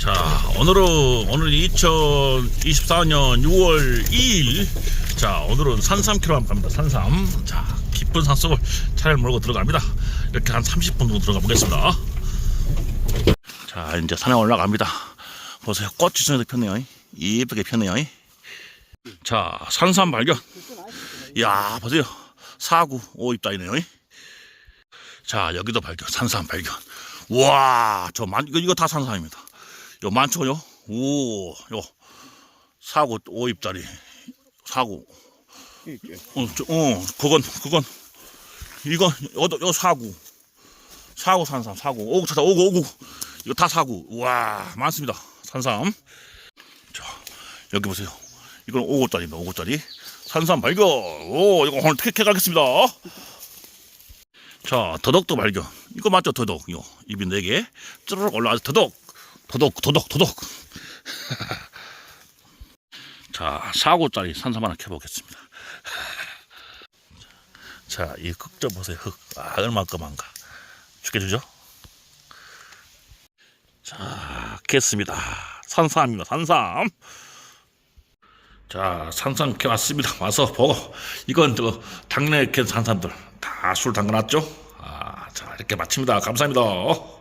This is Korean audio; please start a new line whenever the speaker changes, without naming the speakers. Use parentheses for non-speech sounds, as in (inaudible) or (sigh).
자, 오늘은 오늘 2024년 6월 2일. 자, 오늘은 산삼키로 한번 갑니다. 산삼. 자, 깊은 산속을 차를 몰고 들어갑니다. 이렇게 한 30분 정도 들어가 보겠습니다. 자, 이제 산에 올라갑니다. 보세요. 꽃이 전에도 폈네요. 이쁘게 폈네요. 자, 산삼 발견. 이야, 보세요. 사구 오입다이네요. 자, 여기도 발견. 산삼 발견. 와, 저 만, 이거, 이거 다 산삼입니다. 요 많죠 요? 오, 요 사구 오입짜리 사구. 어, 저, 어, 그건 그건 이거 요, 요 사구 사구 산삼 사구 오구 찾아 오구 오구 이거 다 사구. 와, 많습니다. 산삼. 자, 여기 보세요. 이건 오구짜리입니다. 오구짜리 산삼 발견. 오, 이거 오늘 택해 가겠습니다. 자, 더덕도 발견. 이거 맞죠, 더덕? 이거 입이 네 개. 쭈르륵 올라와서 더덕. 도덕 도덕 도덕. (laughs) 자 사고짜리 산삼 하나 켜보겠습니다. (laughs) 자이 흙 좀 보세요 흙 아 얼마큼한가. 죽여주죠? 자 켰습니다. 산삼입니다 산삼. 자 산삼 켜왔습니다. 와서 보고 이건 저 당내에 캔 산삼들 다 술 담가놨죠? 아자 이렇게 마칩니다. 감사합니다